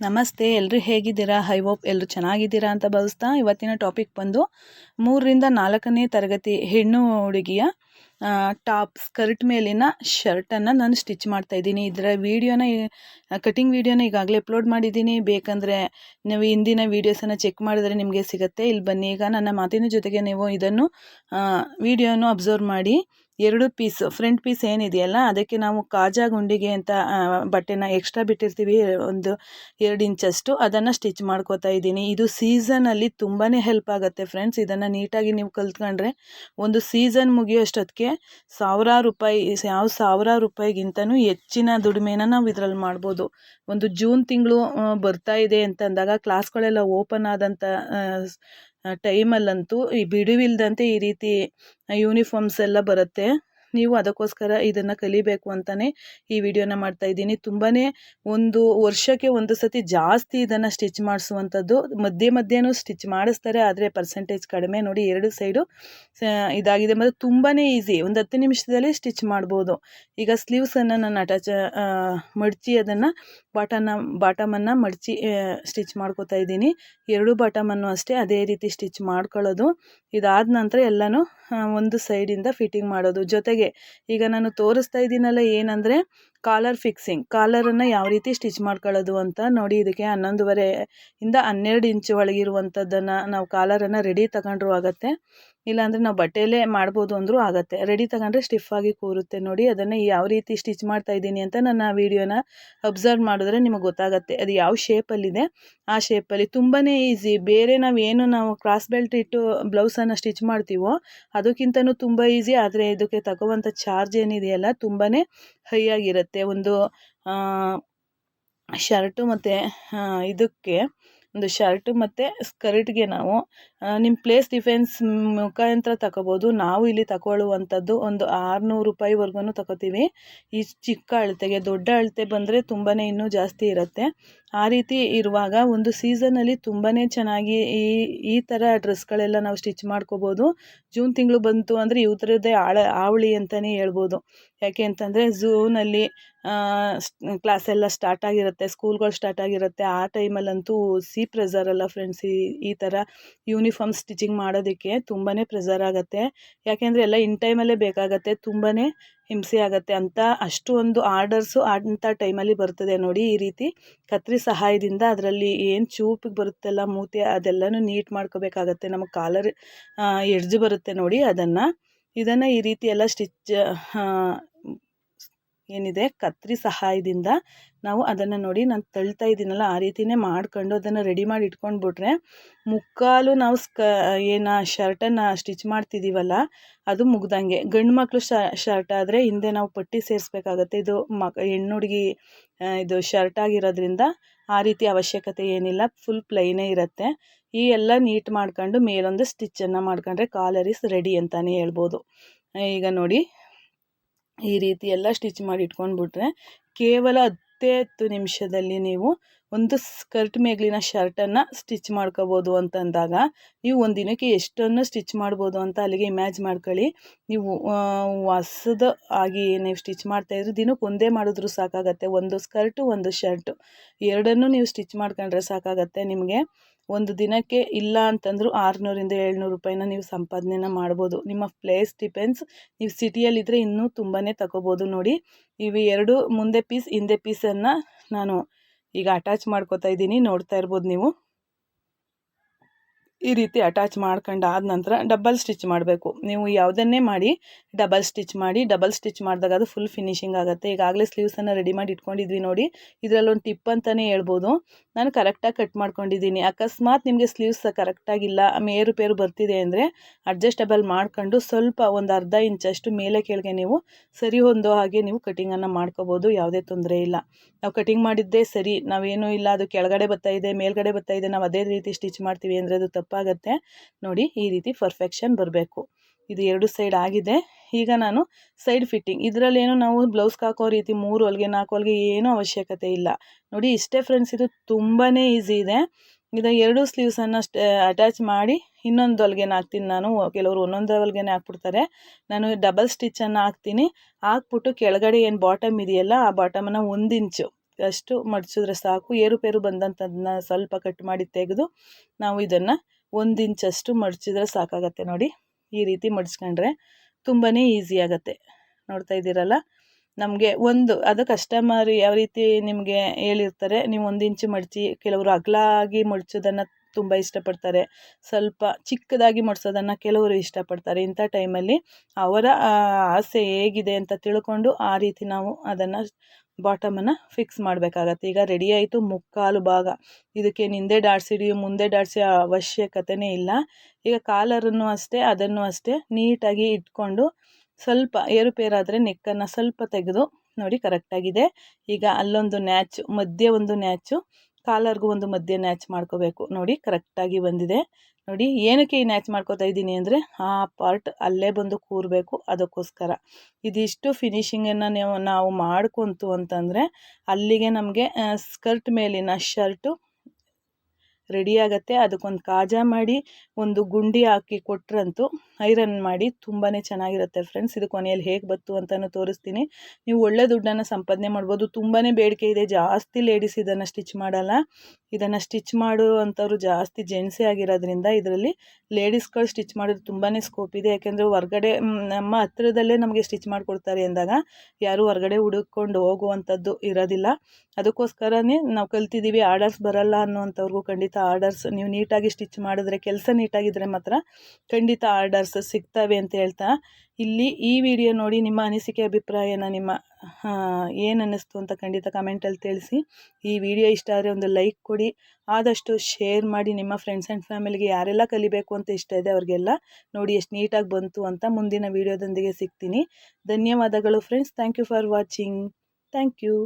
ನಮಸ್ತೆ ಎಲ್ಲರೂ ಹೇಗಿದ್ದೀರಾ? ಐ ಹೋಪ್ ಎಲ್ಲರೂ ಚೆನ್ನಾಗಿದ್ದೀರಾ ಅಂತ ಭಾವಿಸ್ತಾ ಇವತ್ತಿನ ಟಾಪಿಕ್ ಬಂದು ಮೂರರಿಂದ ನಾಲ್ಕನೇ ತರಗತಿ ಹೆಣ್ಣು ಹುಡುಗಿಯ ಟಾಪ್ ಸ್ಕರ್ಟ್ ಮೇಲಿನ ಶರ್ಟನ್ನು ನಾನು ಸ್ಟಿಚ್ ಮಾಡ್ತಾ ಇದ್ದೀನಿ. ಇದರ ವೀಡಿಯೋನ ಕಟಿಂಗ್ ವೀಡಿಯೋನ ಈಗಾಗಲೇ ಅಪ್ಲೋಡ್ ಮಾಡಿದ್ದೀನಿ. ಬೇಕಂದರೆ ನೀವು ಹಿಂದಿನ ವೀಡಿಯೋಸನ್ನು ಚೆಕ್ ಮಾಡಿದ್ರೆ ನಿಮಗೆ ಸಿಗುತ್ತೆ. ಇಲ್ಲಿ ಬನ್ನಿ. ಈಗ ನನ್ನ ಮಾತಿನ ಜೊತೆಗೆ ನೀವು ಇದನ್ನು ವೀಡಿಯೋನು ಅಬ್ಸರ್ವ್ ಮಾಡಿ. ಎರಡು ಪೀಸ್, ಫ್ರಂಟ್ ಪೀಸ್ ಏನಿದೆಯಲ್ಲ, ಅದಕ್ಕೆ ನಾವು ಕಾಜಾ ಗುಂಡಿಗೆ ಅಂತ ಬಟ್ಟೆನ ಎಕ್ಸ್ಟ್ರಾ ಬಿಟ್ಟಿರ್ತೀವಿ, ಒಂದು ಎರಡು ಇಂಚಷ್ಟು. ಅದನ್ನು ಸ್ಟಿಚ್ ಮಾಡ್ಕೋತಾ ಇದ್ದೀನಿ. ಇದು ಸೀಸನಲ್ಲಿ ತುಂಬಾ ಹೆಲ್ಪ್ ಆಗುತ್ತೆ ಫ್ರೆಂಡ್ಸ್. ಇದನ್ನು ನೀಟಾಗಿ ನೀವು ಕಲ್ತ್ಕೊಂಡ್ರೆ ಒಂದು ಸೀಸನ್ ಮುಗಿಯೋಷ್ಟೊತ್ತಿಗೆ ಸಾವಿರಾರು ರೂಪಾಯಿ, ಯಾವ ಸಾವಿರಾರು ರೂಪಾಯಿಗಿಂತನೂ ಹೆಚ್ಚಿನ ದುಡಿಮೆನ ನಾವು ಇದರಲ್ಲಿ ಮಾಡ್ಬೋದು. ಒಂದು ಜೂನ್ ತಿಂಗಳು ಬರ್ತಾ ಇದೆ ಅಂತಂದಾಗ ಕ್ಲಾಸ್ಗಳೆಲ್ಲ ಓಪನ್ ಆದಂಥ ಟೈಮಲ್ಲಂತೂ ಈ ಬಿಡುವಿಲ್ಲದಂತೆ ಈ ರೀತಿ ಯೂನಿಫಾರ್ಮ್ಸ್ ಎಲ್ಲ ಬರುತ್ತೆ. ನೀವು ಅದಕ್ಕೋಸ್ಕರ ಇದನ್ನು ಕಲಿಬೇಕು ಅಂತಲೇ ಈ ವಿಡಿಯೋನ ಮಾಡ್ತಾ ಇದ್ದೀನಿ. ತುಂಬಾ ಒಂದು ವರ್ಷಕ್ಕೆ ಒಂದು ಸತಿ ಜಾಸ್ತಿ ಇದನ್ನು ಸ್ಟಿಚ್ ಮಾಡಿಸುವಂಥದ್ದು, ಮಧ್ಯೆ ಮಧ್ಯೆನೂ ಸ್ಟಿಚ್ ಮಾಡಿಸ್ತಾರೆ, ಆದರೆ ಪರ್ಸೆಂಟೇಜ್ ಕಡಿಮೆ ನೋಡಿ ಎರಡು ಸೈಡು ಇದಾಗಿದೆ. ಮತ್ತು ತುಂಬಾ ಈಸಿ, ಒಂದು ಹತ್ತು ನಿಮಿಷದಲ್ಲಿ ಸ್ಟಿಚ್ ಮಾಡ್ಬೋದು. ಈಗ ಸ್ಲೀವ್ಸನ್ನು ನಾನು ಅಟ್ಯಾಚ್ ಮಡಚಿ ಅದನ್ನು ಬಾಟನ, ಬಾಟಮನ್ನು ಮಡಚಿ ಸ್ಟಿಚ್ ಮಾಡ್ಕೋತಾ ಇದ್ದೀನಿ. ಎರಡು ಬಾಟಮನ್ನು ಅಷ್ಟೇ ಅದೇ ರೀತಿ ಸ್ಟಿಚ್ ಮಾಡ್ಕೊಳ್ಳೋದು. ಇದಾದ ನಂತರ ಎಲ್ಲನೂ ಒಂದು ಸೈಡಿಂದ ಫಿಟ್ಟಿಂಗ್ ಮಾಡೋದು. ಜೊತೆಗೆ ಈಗ ನಾನು ತೋರಿಸ್ತಾ ಇದ್ದೀನಲ್ಲ ಏನಂದರೆ ಕಾಲರ್ ಫಿಕ್ಸಿಂಗ್ ಕಾಲರನ್ನು ಯಾವ ರೀತಿ ಸ್ಟಿಚ್ ಮಾಡ್ಕೊಳ್ಳೋದು ಅಂತ ನೋಡಿ ಇದಕ್ಕೆ ಹನ್ನೊಂದುವರೆ ಇಂದ ಹನ್ನೆರಡು ಇಂಚು ಒಳಗಿರುವಂಥದ್ದನ್ನು ನಾವು ಕಾಲರನ್ನು ರೆಡಿ ತಗೊಂಡ್ರೂ ಆಗುತ್ತೆ. ಇಲ್ಲಾಂದರೆ ನಾವು ಬಟ್ಟೆಯಲ್ಲೇ ಮಾಡ್ಬೋದು ಅಂದರೂ ಆಗುತ್ತೆ. ರೆಡಿ ತಗೊಂಡ್ರೆ ಸ್ಟಿಫಾಗಿ ಕೂರುತ್ತೆ ನೋಡಿ ಅದನ್ನು ಯಾವ ರೀತಿ ಸ್ಟಿಚ್ ಮಾಡ್ತಾ ಇದ್ದೀನಿ ಅಂತ ನನ್ನ ವೀಡಿಯೋನ ಅಬ್ಸರ್ವ್ ಮಾಡಿದ್ರೆ ನಿಮಗೆ ಗೊತ್ತಾಗುತ್ತೆ. ಅದು ಯಾವ ಶೇಪಲ್ಲಿದೆ ಆ ಶೇಪಲ್ಲಿ ತುಂಬಾ ಈಸಿ ಬೇರೆ ನಾವು ಏನು ನಾವು ಕ್ರಾಸ್ ಬೆಲ್ಟ್ ಇಟ್ಟು ಬ್ಲೌಸನ್ನು ಸ್ಟಿಚ್ ಮಾಡ್ತೀವೋ ಅದಕ್ಕಿಂತನೂ ತುಂಬ ಈಸಿ ಆದರೆ ಇದಕ್ಕೆ ತಗೋವಂಥ ಚಾರ್ಜ್ ಏನಿದೆಯಲ್ಲ ತುಂಬಾ ಹೈ ಆಗಿರುತ್ತೆ. ಒಂದು ಶರ್ಟು ಮತ್ತು ಇದಕ್ಕೆ ಒಂದು ಶರ್ಟು ಮತ್ತು ಸ್ಕರ್ಟ್ಗೆ ನಾವು ನಿಮ್ಮ ಪ್ಲೇಸ್ ಡಿಫೆನ್ಸ್ ಮುಖಾಂತರ ತಗೋಬೋದು. ನಾವು ಇಲ್ಲಿ ತಗೊಳ್ಳುವಂಥದ್ದು ಒಂದು ಆರುನೂರು ರೂಪಾಯಿವರೆಗೂ ತಗೋತೀವಿ. ಈ ಚಿಕ್ಕ ಅಳತೆಗೆ, ದೊಡ್ಡ ಅಳತೆ ಬಂದರೆ ತುಂಬಾ ಇನ್ನೂ ಜಾಸ್ತಿ ಇರುತ್ತೆ. ಆ ರೀತಿ ಇರುವಾಗ ಒಂದು ಸೀಸನಲ್ಲಿ ತುಂಬಾ ಚೆನ್ನಾಗಿ ಈ ಈ ಥರ ಡ್ರೆಸ್ಗಳೆಲ್ಲ ನಾವು ಸ್ಟಿಚ್ ಮಾಡ್ಕೋಬೋದು. ಜೂನ್ ತಿಂಗಳು ಬಂತು ಅಂದರೆ ಥರದ್ದೇ ಆಳ, ಆವಳಿ ಅಂತಲೇ ಹೇಳ್ಬೋದು. ಯಾಕೆ ಅಂತಂದರೆ ಝೂನಲ್ಲಿ ಕ್ಲಾಸ್ ಎಲ್ಲ ಸ್ಟಾರ್ಟ್ ಆಗಿರುತ್ತೆ ಸ್ಕೂಲ್ಗಳು ಸ್ಟಾರ್ಟ್ ಆಗಿರುತ್ತೆ. ಆ ಟೈಮಲ್ಲಂತೂ ಸಿ ಪ್ರೆಸರ್ ಅಲ್ಲ ಫ್ರೆಂಡ್ಸ್ ಈ ಈ ಥರ ಯೂನಿಫಾರ್ಮ್ ಸ್ಟಿಚಿಂಗ್ ಮಾಡೋದಕ್ಕೆ ತುಂಬಾ ಪ್ರೆಸರ್ ಆಗುತ್ತೆ. ಯಾಕೆಂದರೆ ಎಲ್ಲ ಇನ್ ಟೈಮಲ್ಲೇ ಬೇಕಾಗತ್ತೆ ತುಂಬಾ ಹಿಂಸೆ ಆಗುತ್ತೆ ಅಂತ ಅಷ್ಟು ಒಂದು ಆರ್ಡರ್ಸು ಅಂಥ ಟೈಮಲ್ಲಿ ಬರ್ತದೆ ನೋಡಿ ಈ ರೀತಿ. ಕತ್ರಿ ಸಹಾಯದಿಂದ ಅದರಲ್ಲಿ ಏನು ಚೂಪಿಗೆ ಬರುತ್ತಲ್ಲ ಮೂತಿ ಅದೆಲ್ಲನೂ ನೀಟ್ ಮಾಡ್ಕೋಬೇಕಾಗತ್ತೆ. ನಮಗೆ ಕಾಲರ್ ಎಡ್ಜ್ ಬರುತ್ತೆ ನೋಡಿ ಅದನ್ನು. ಇದನ್ನು ಈ ರೀತಿ ಎಲ್ಲ ಸ್ಟಿಚ್ ಏನಿದೆ? ಕತ್ರಿ ಸಹಾಯದಿಂದ ನಾವು ಅದನ್ನು ನೋಡಿ ನಾನು ತಳ್ತಾ ಇದ್ದೀನಲ್ಲ, ಆ ರೀತಿಯೇ ಮಾಡ್ಕೊಂಡು ಅದನ್ನು ರೆಡಿ ಮಾಡಿ ಇಟ್ಕೊಂಡ್ಬಿಟ್ರೆ ಮುಕ್ಕಾಲು ನಾವು ಸ್ಕ, ಏನು ಶರ್ಟನ್ನು ಸ್ಟಿಚ್ ಮಾಡ್ತಿದ್ದೀವಲ್ಲ ಅದು ಮುಗ್ದಂಗೆ. ಗಂಡು ಮಕ್ಕಳು ಶರ್ಟ್ ಆದರೆ ಹಿಂದೆ ನಾವು ಪಟ್ಟಿ ಸೇರಿಸ್ಬೇಕಾಗತ್ತೆ. ಇದು ಮಕ್ ಹೆಣ್ಣು ಹುಡುಗಿ ಇದು ಶರ್ಟ್ ಆಗಿರೋದ್ರಿಂದ ಆ ರೀತಿ ಅವಶ್ಯಕತೆ ಏನಿಲ್ಲ ಫುಲ್ ಪ್ಲೈನೇ ಇರುತ್ತೆ. ಈ ಎಲ್ಲ ನೀಟ್ ಮಾಡ್ಕೊಂಡು ಮೇಲೊಂದು ಸ್ಟಿಚ್ಚನ್ನು ಮಾಡ್ಕೊಂಡ್ರೆ ಕಾಲರೀಸ್ ರೆಡಿ ಅಂತಲೇ ಹೇಳ್ಬೋದು. ಈಗ ನೋಡಿ ಈ ರೀತಿ ಎಲ್ಲ ಸ್ಟಿಚ್ ಮಾಡಿ ಇಟ್ಕೊಂಡ್ಬಿಟ್ರೆ ಕೇವಲ ಹತ್ತೇ ಹತ್ತು ನಿಮಿಷದಲ್ಲಿ ನೀವು ಒಂದು ಸ್ಕರ್ಟ್ ಮೇಗ್ಲಿನ ಶರ್ಟನ್ನು ಸ್ಟಿಚ್ ಮಾಡ್ಕೋಬೋದು ಅಂತಂದಾಗ ನೀವು ಒಂದು ದಿನಕ್ಕೆ ಎಷ್ಟನ್ನು ಸ್ಟಿಚ್ ಮಾಡ್ಬೋದು ಅಂತ ಅಲ್ಲಿಗೆ ಇಮ್ಯಾಜ್ ಮಾಡ್ಕೊಳ್ಳಿ. ನೀವು ಹೊಸದ ಆಗಿ ನೀವು ಸ್ಟಿಚ್ ಮಾಡ್ತಾಯಿದ್ರೆ ದಿನಕ್ಕೆ ಒಂದೇ ಮಾಡಿದ್ರು ಸಾಕಾಗತ್ತೆ. ಒಂದು ಸ್ಕರ್ಟು, ಒಂದು ಶರ್ಟು ಎರಡನ್ನೂ ನೀವು ಸ್ಟಿಚ್ ಮಾಡ್ಕೊಂಡ್ರೆ ಸಾಕಾಗತ್ತೆ ನಿಮಗೆ. ಒಂದು ದಿನಕ್ಕೆ ಇಲ್ಲ ಅಂತಂದರೂ ಆರುನೂರಿಂದ ಏಳ್ನೂರು ರೂಪಾಯಿನ ನೀವು ಸಂಪಾದನೆನ ಮಾಡ್ಬೋದು. ನಿಮ್ಮ ಪ್ಲೇಸ್ ಡಿಪೆಂಡ್ಸ್ ನೀವು ಸಿಟಿಯಲ್ಲಿದ್ದರೆ ಇನ್ನೂ ತುಂಬಾ ತಗೋಬೋದು ನೋಡಿ. ಇವು ಎರಡು ಮುಂದೆ ಪೀಸ್, ಹಿಂದೆ ಪೀಸನ್ನು ನಾನು ಈಗ ಅಟ್ಯಾಚ್ ಮಾಡ್ಕೋತಾ ಇದ್ದೀನಿ. ನೋಡ್ತಾ ಇರ್ಬೋದು ನೀವು. ಈ ರೀತಿ ಅಟ್ಯಾಚ್ ಮಾಡ್ಕೊಂಡು ಆದ ನಂತರ ಡಬಲ್ ಸ್ಟಿಚ್ ಮಾಡಬೇಕು. ನೀವು ಯಾವುದನ್ನೇ ಮಾಡಿ ಡಬಲ್ ಸ್ಟಿಚ್ ಮಾಡಿ ಡಬಲ್ ಸ್ಟಿಚ್ ಮಾಡಿದಾಗ ಅದು ಫುಲ್ ಫಿನಿಶಿಂಗ್ ಆಗುತ್ತೆ. ಈಗಾಗಲೇ ಸ್ಲೀವ್ಸನ್ನು ರೆಡಿ ಮಾಡಿ ಇಟ್ಕೊಂಡಿದ್ವಿ ನೋಡಿ. ಇದರಲ್ಲೊಂದು ಟಿಪ್ ಅಂತಲೇ ಹೇಳ್ಬೋದು. ನಾನು ಕರೆಕ್ಟಾಗಿ ಕಟ್ ಮಾಡ್ಕೊಂಡಿದ್ದೀನಿ. ಅಕಸ್ಮಾತ್ ನಿಮಗೆ ಸ್ಲೀವ್ಸ್ ಕರೆಕ್ಟಾಗಿಲ್ಲ ಮೇರು ಪೇರು ಬರ್ತಿದೆ ಅಂದರೆ ಅಡ್ಜಸ್ಟಬಲ್ ಮಾಡ್ಕೊಂಡು ಸ್ವಲ್ಪ ಒಂದು ಅರ್ಧ ಇಂಚಷ್ಟು ಮೇಲೆ ಕೆಳಗೆ ನೀವು ಸರಿ ಹೊಂದೋ ಹಾಗೆ ನೀವು ಕಟಿಂಗನ್ನು ಮಾಡ್ಕೋಬೋದು, ಯಾವುದೇ ತೊಂದರೆ ಇಲ್ಲ. ನಾವು ಕಟಿಂಗ್ ಮಾಡಿದ್ದೇ ಸರಿ. ನಾವೇನೂ ಇಲ್ಲ, ಅದು ಕೆಳಗಡೆ ಬರ್ತಾ ಇದೆ, ಮೇಲ್ಗಡೆ ಬರ್ತಾ ಇದೆ, ನಾವು ಅದೇ ರೀತಿ ಸ್ಟಿಚ್ ಮಾಡ್ತೀವಿ ಅಂದರೆ ಅದು ತಪ್ಪಾಗುತ್ತೆ. ನೋಡಿ ಈ ರೀತಿ ಪರ್ಫೆಕ್ಷನ್ ಬರಬೇಕು. ಇದು ಎರಡು ಸೈಡ್ ಆಗಿದೆ. ಈಗ ನಾನು ಸೈಡ್ ಫಿಟ್ಟಿಂಗ್ ಇದರಲ್ಲೇನು ನಾವು ಬ್ಲೌಸ್ಗೆ ಹಾಕೋ ರೀತಿ ಮೂರು ಹೊಲಿಗೆ, ನಾಲ್ಕು ಹೊಲಿಗೆ ಏನೂ ಅವಶ್ಯಕತೆ ಇಲ್ಲ. ನೋಡಿ ಇಷ್ಟೇ ಫ್ರೆಂಡ್ಸ್ ಇದು ತುಂಬಾ ಈಸಿ ಇದೆ. ಇದು ಎರಡು ಸ್ಲೀವ್ಸನ್ನು ಅಟ್ಯಾಚ್ ಮಾಡಿ ಇನ್ನೊಂದು ಹೊಲಿಗೆನ ಹಾಕ್ತೀನಿ ನಾನು. ಕೆಲವರು ಒಂದೊಂದು ಹೊಲಿಗೆನೇ ಹಾಕ್ಬಿಡ್ತಾರೆ. ನಾನು ಡಬಲ್ ಸ್ಟಿಚ್ಚನ್ನು ಹಾಕ್ತೀನಿ. ಹಾಕ್ಬಿಟ್ಟು ಕೆಳಗಡೆ ಏನು ಬಾಟಮ್ ಇದೆಯಲ್ಲ, ಆ ಬಾಟಮನ್ನು ಒಂದು ಇಂಚು ಅಷ್ಟು ಮಡಿಸಿದ್ರೆ ಸಾಕು. ಏರುಪೇರು ಬಂದಂಥದ್ದನ್ನ ಸ್ವಲ್ಪ ಕಟ್ ಮಾಡಿ ತೆಗೆದು ನಾವು ಇದನ್ನು ಒಂದು ಇಂಚಷ್ಟು ಮಡಚಿದ್ರೆ ಸಾಕಾಗತ್ತೆ ನೋಡಿ. ಈ ರೀತಿ ಮಡಿಸ್ಕೊಂಡ್ರೆ ತುಂಬಾ ಈಸಿ ಆಗುತ್ತೆ. ನೋಡ್ತಾ ಇದ್ದೀರಲ್ಲ? ನಮಗೆ ಒಂದು, ಅದು ಕಸ್ಟಮರ್ ಯಾವ ರೀತಿ ನಿಮಗೆ ಹೇಳಿರ್ತಾರೆ, ನೀವು ಒಂದು ಇಂಚು ಮಡಚಿ, ಕೆಲವರು ಅಗಲಾಗಿ ಮಡಚೋದನ್ನು ತುಂಬ ಇಷ್ಟಪಡ್ತಾರೆ. ಸ್ವಲ್ಪ ಚಿಕ್ಕದಾಗಿ ಮಡಿಸೋದನ್ನು ಕೆಲವರು ಇಷ್ಟಪಡ್ತಾರೆ. ಇಂಥ ಟೈಮಲ್ಲಿ ಅವರ ಆಸೆ ಹೇಗಿದೆ ಅಂತ ತಿಳ್ಕೊಂಡು ಆ ರೀತಿ ನಾವು ಅದನ್ನು ಬಾಟಮನ್ನು ಫಿಕ್ಸ್ ಮಾಡಬೇಕಾಗತ್ತೆ. ಈಗ ರೆಡಿ ಆಯಿತು, ಮುಕ್ಕಾಲು ಭಾಗ. ಇದಕ್ಕೆ ಹಿಂದೆ ಡಾಡ್ಸಿಡಿ ಮುಂದೆ ಡಾಡ್ಸಿ ಅವಶ್ಯಕತೆನೇ ಇಲ್ಲ. ಈಗ ಕಾಲರನ್ನು ಅಷ್ಟೇ, ಅದನ್ನು ಅಷ್ಟೇ ನೀಟಾಗಿ ಇಟ್ಕೊಂಡು ಸ್ವಲ್ಪ ಏರುಪೇರಾದರೆ ನೆಕ್ಕನ್ನು ಸ್ವಲ್ಪ ತೆಗೆದು ನೋಡಿ ಕರೆಕ್ಟಾಗಿದೆ ಈಗ ಅಲ್ಲೊಂದು ನ್ಯಾಚು, ಮಧ್ಯೆ ಒಂದು ನ್ಯಾಚು, ಕಾಲರ್ಗೂ ಒಂದು ಮಧ್ಯೆ ನ್ಯಾಚ್ ಮಾಡ್ಕೋಬೇಕು. ನೋಡಿ ಕರೆಕ್ಟಾಗಿ ಬಂದಿದೆ. ನೋಡಿ, ಏನಕ್ಕೆ ಈ ನ್ಯಾಚ್ ಮಾಡ್ಕೋತಾ ಇದ್ದೀನಿ ಅಂದರೆ, ಆ ಪಾರ್ಟ್ ಅಲ್ಲೇ ಬಂದು ಕೂರಬೇಕು ಅದಕ್ಕೋಸ್ಕರ. ಇದಿಷ್ಟು ಫಿನಿಶಿಂಗನ್ನು ನೀವು, ನಾವು ಮಾಡ್ಕೊತು ಅಂತಂದರೆ, ಅಲ್ಲಿಗೆ ನಮಗೆ ಸ್ಕರ್ಟ್ ಮೇಲಿನ ಶರ್ಟು ರೆಡಿ ಆಗುತ್ತೆ. ಅದಕ್ಕೊಂದು ಕಾಜಾ ಮಾಡಿ, ಒಂದು ಗುಂಡಿ ಹಾಕಿ ಕೊಟ್ರಂತೂ ಐರನ್ ಮಾಡಿ ತುಂಬಾ ಚೆನ್ನಾಗಿರುತ್ತೆ ಫ್ರೆಂಡ್ಸ್ ಇದು ಕೊನೆಯಲ್ಲಿ ಹೇಗೆ ಬತ್ತು ಅಂತಲೂ ತೋರಿಸ್ತೀನಿ. ನೀವು ಒಳ್ಳೆ ದುಡ್ಡನ್ನು ಸಂಪಾದನೆ ಮಾಡ್ಬೋದು. ತುಂಬಾ ಬೇಡಿಕೆ ಇದೆ. ಜಾಸ್ತಿ ಲೇಡೀಸ್ ಇದನ್ನು ಸ್ಟಿಚ್ ಮಾಡಲ್ಲ. ಇದನ್ನು ಸ್ಟಿಚ್ ಮಾಡುವಂಥವ್ರು ಜಾಸ್ತಿ ಜೆಂಟ್ಸೇ ಆಗಿರೋದ್ರಿಂದ ಇದರಲ್ಲಿ ಲೇಡೀಸ್ಗಳು ಸ್ಟಿಚ್ ಮಾಡೋದು ತುಂಬಾ ಸ್ಕೋಪ್ ಇದೆ. ಯಾಕೆಂದರೆ ಹೊರ್ಗಡೆ ನಮ್ಮ ಹತ್ತಿರದಲ್ಲೇ ನಮಗೆ ಸ್ಟಿಚ್ ಮಾಡಿಕೊಡ್ತಾರೆ ಅಂದಾಗ ಯಾರು ಹೊರಗಡೆ ಹುಡುಕೊಂಡು ಹೋಗುವಂಥದ್ದು ಇರೋದಿಲ್ಲ. ಅದಕ್ಕೋಸ್ಕರನೇ ನಾವು ಕಲ್ತಿದ್ದೀವಿ ಆರ್ಡರ್ಸ್ ಬರಲ್ಲ ಅನ್ನೋವಂಥವ್ರಿಗೂ ಖಂಡಿತ ಆರ್ಡರ್ಸ್ ನೀವು ನೀಟಾಗಿ ಸ್ಟಿಚ್ ಮಾಡಿದ್ರೆ, ಕೆಲಸ ನೀಟಾಗಿದ್ದರೆ ಮಾತ್ರ ಖಂಡಿತ ಆರ್ಡರ್ಸ್ ಸಿಗ್ತವೆ ಅಂತ ಹೇಳ್ತಾ. ಇಲ್ಲಿ ಈ ವಿಡಿಯೋ ನೋಡಿ ನಿಮ್ಮ ಅನಿಸಿಕೆ, ಅಭಿಪ್ರಾಯನ ನಿಮ್ಮ ಏನು ಅನ್ನಿಸ್ತು ಅಂತ ಖಂಡಿತ ಕಮೆಂಟಲ್ಲಿ ತಿಳಿಸಿ. ಈ ವಿಡಿಯೋ ಇಷ್ಟ ಆದರೆ ಒಂದು ಲೈಕ್ ಕೊಡಿ. ಆದಷ್ಟು ಶೇರ್ ಮಾಡಿ ನಿಮ್ಮ ಫ್ರೆಂಡ್ಸ್ ಆ್ಯಂಡ್ ಫ್ಯಾಮಿಲಿಗೆ ಯಾರೆಲ್ಲ ಕಲಿಬೇಕು ಅಂತ ಇಷ್ಟ ಇದೆ ಅವ್ರಿಗೆಲ್ಲ ನೋಡಿ ಎಷ್ಟು ನೀಟಾಗಿ ಬಂತು ಅಂತ ಮುಂದಿನ ವಿಡಿಯೋದೊಂದಿಗೆ ಸಿಗ್ತೀನಿ. ಧನ್ಯವಾದಗಳು friends. Thank you for watching. Thank you.